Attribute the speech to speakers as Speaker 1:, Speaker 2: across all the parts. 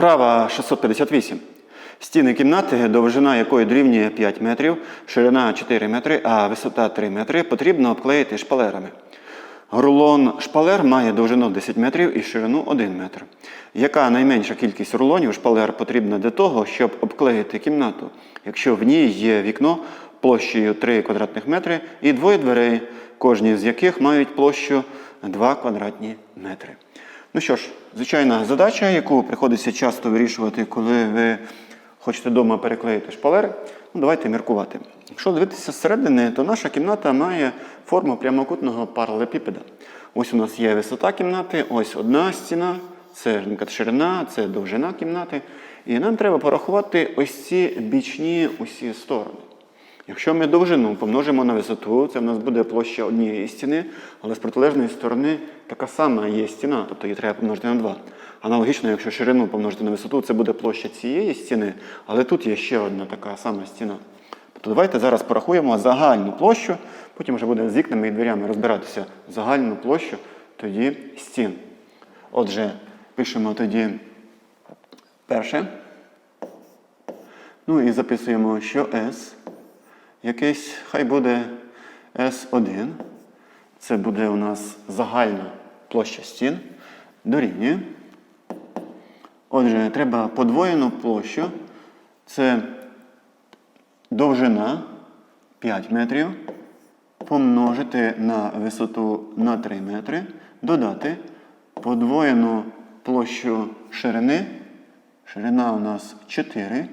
Speaker 1: Вправа 658. Стіни кімнати, довжина якої дорівнює 5 метрів, ширина 4 метри, а висота 3 метри, потрібно обклеїти шпалерами. Рулон шпалер має довжину 10 метрів і ширину 1 метр. Яка найменша кількість рулонів шпалер потрібна для того, щоб обклеїти кімнату, якщо в ній є вікно площею 3 квадратних метри і двоє дверей, кожні з яких мають площу 2 квадратні метри. Ну що ж, звичайна задача, яку приходиться часто вирішувати, коли ви хочете вдома переклеїти шпалери. Ну, давайте міркувати. Якщо дивитися зсередини, то наша кімната має форму прямокутного паралелепіпеда. Ось у нас є висота кімнати, ось одна стіна, це ширина, це довжина кімнати. І нам треба порахувати ось ці бічні усі сторони. Якщо ми довжину помножимо на висоту, це в нас буде площа однієї стіни, але з протилежної сторони така сама є стіна, тобто її треба помножити на 2. Аналогічно, якщо ширину помножити на висоту, це буде площа цієї стіни, але тут є ще одна така сама стіна. Тобто давайте зараз порахуємо загальну площу, потім вже будемо з вікнами і дверями розбиратися загальну площу тоді стін. Отже, пишемо тоді перше. Ну і записуємо, що S якийсь, хай буде S1. Це буде у нас загальна площа стін. Дорівнює. Отже, треба подвоєну площу. Це довжина 5 метрів. Помножити на висоту на 3 метри. Додати подвоєну площу ширини. Ширина у нас 4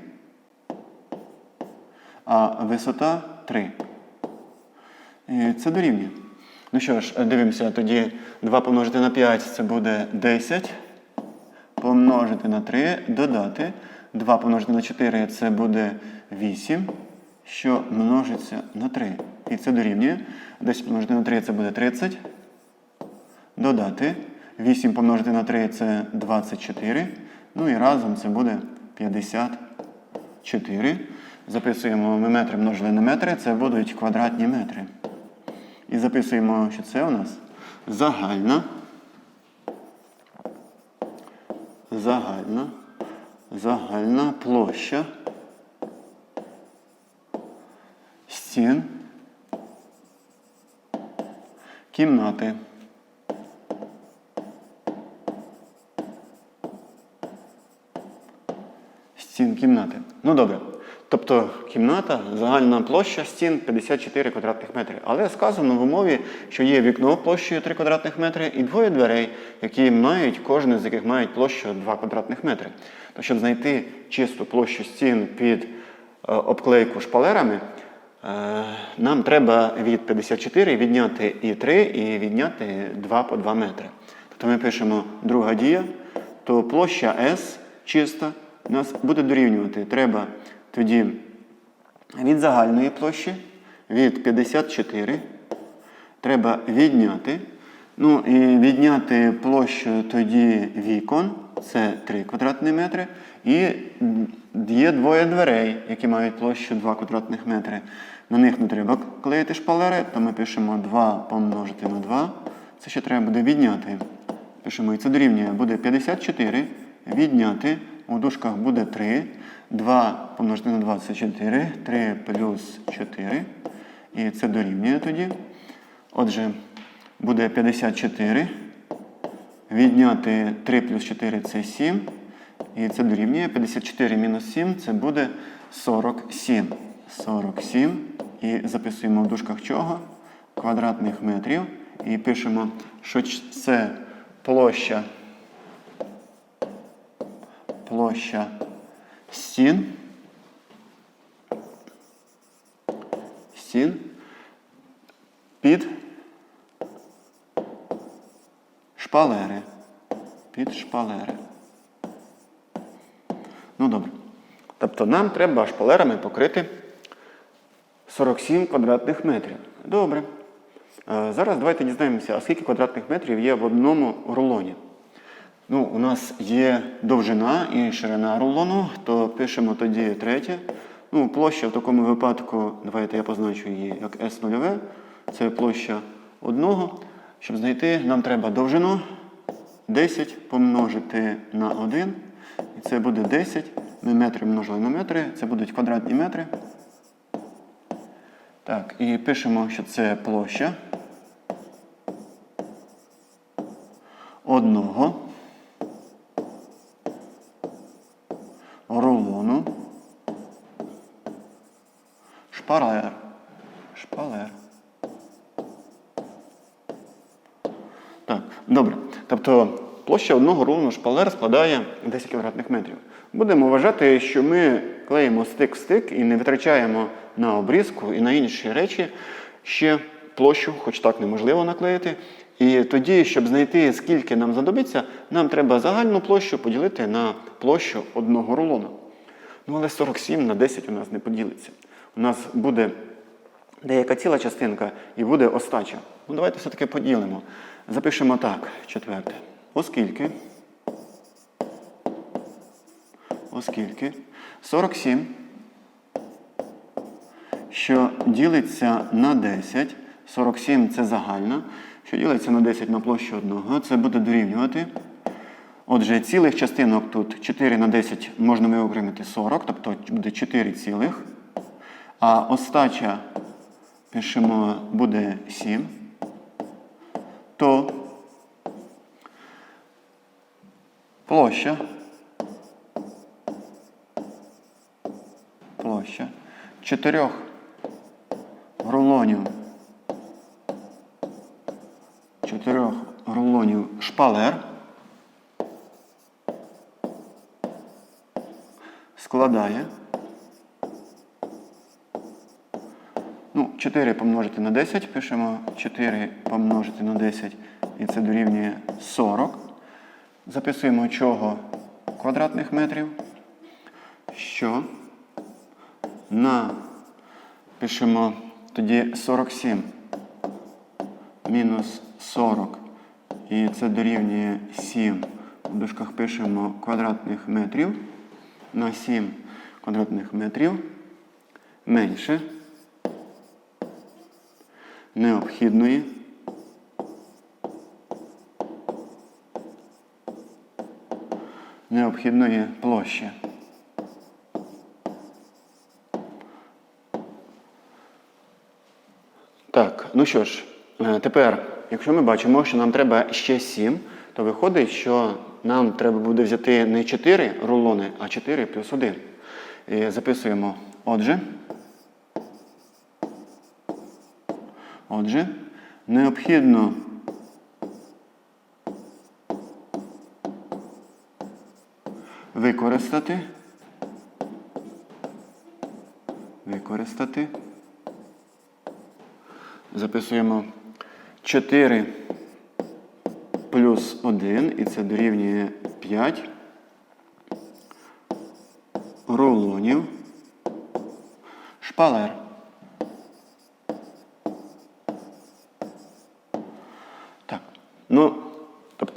Speaker 1: а висота 3. І це дорівнює. Ну що ж, дивимося, тоді 2 помножити на 5 це буде 10. Помножити на 3, додати. 2 помножити на 4 це буде 8, що множиться на 3. І це дорівнює. 10 помножити на 3 це буде 30. Додати. 8 помножити на 3 це 24. Ну і разом це буде 54. Записуємо ми метри множили на метри, це будуть квадратні метри. І записуємо, що це у нас загальна. Загальна. Загальна площа стін кімнати. Стін кімнати. Ну добре. Тобто кімната, загальна площа стін 54 квадратних метри. Але сказано в умові, що є вікно площею 3 квадратних метри і двоє дверей, які мають, кожен з яких мають площу 2 квадратних метри. То щоб знайти чисту площу стін під е, обклейку шпалерами, е, нам треба від 54 відняти і 3, і відняти 2 по 2 метри. Тобто ми пишемо друга дія, то площа S чиста нас буде дорівнювати. Треба тоді від загальної площі, від 54, треба відняти. Ну і відняти площу тоді вікон, це 3 квадратні метри. І є двоє дверей, які мають площу 2 квадратних метри. На них не треба клеїти шпалери, то ми пишемо 2 помножити на 2. Це ще треба буде відняти. Пишемо, і це дорівнює. Буде 54. Відняти. У дужках буде 3. 2 помножити на 2 це 4. 3 плюс 4. І це дорівнює тоді. Отже, буде 54. Відняти 3 плюс 4 це 7. І це дорівнює. 54 мінус 7 це буде 47. 47. І записуємо в дужках чого? Квадратних метрів. І пишемо, що це площа. Площа стін. Стін під шпалери. Під шпалери. Ну добре. Тобто нам треба шпалерами покрити 47 квадратних метрів. Добре. Е, Зараз давайте дізнаємося, а скільки квадратних метрів є в одному рулоні. Ну, у нас є довжина і ширина рулону, то пишемо тоді третє. Ну, площа в такому випадку, давайте я позначу її як S0. Це площа одного. Щоб знайти, нам треба довжину 10 помножити на 1, І це буде 10. Ми метри множили на метри, це будуть квадратні метри. Так, і пишемо, що це площа одного рулону шпалер. Шпалер. Так, добре. Тобто площа одного рулону шпалер складає 10 квадратних метрів. Будемо вважати, що ми клеїмо стик в стик і не витрачаємо на обрізку і на інші речі ще площу, хоч так неможливо наклеїти. І тоді, щоб знайти, скільки нам знадобиться, нам треба загальну площу поділити на площу одного рулона. Ну, але 47 на 10 у нас не поділиться. У нас буде деяка ціла частинка і буде остача. Ну, давайте все-таки поділимо. Запишемо так, четверте. Оскільки. Оскільки 47, що ділиться на 10. 47 це загальна. Що ділиться на 10 на площу одного, це буде дорівнювати. Отже, цілих частинок тут 4 на 10 можна виокремити 40, тобто буде 4 цілих. А остача, пишемо, буде 7. То площа. Площа чотирьох рулонів. Чотирьох рулонів шпалер. складає. 4 помножити на 10, пишемо 4 помножити на 10, і це дорівнює 40. Записуємо чого квадратних метрів. Що на пишемо тоді 47 мінус 40. І це дорівнює 7. В дужках пишемо квадратних метрів на 7 квадратних метрів менше необхідної необхідної площі. Так, ну що ж, е, тепер, якщо ми бачимо, що нам треба ще 7, то виходить, що нам треба буде взяти не 4 рулони, а 4 плюс 1. І записуємо отже. Отже, необхідно використати. Використати. Записуємо 4 плюс 1, і це дорівнює 5 рулонів шпалер. Так. Ну,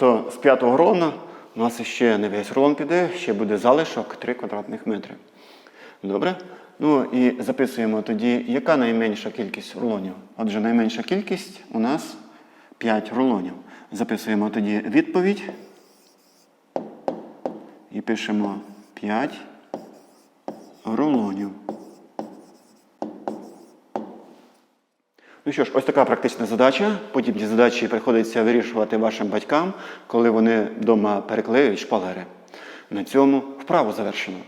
Speaker 1: тобто з п'ятого рулона у нас ще не весь рулон піде, ще буде залишок 3 квадратних метри. Добре? Ну і записуємо тоді, яка найменша кількість рулонів. Отже, найменша кількість у нас 5 рулонів. Записуємо тоді відповідь. І пишемо 5 рулонів. Ну що ж, ось така практична задача. Подібні задачі приходиться вирішувати вашим батькам, коли вони вдома переклеюють шпалери. На цьому вправу завершено.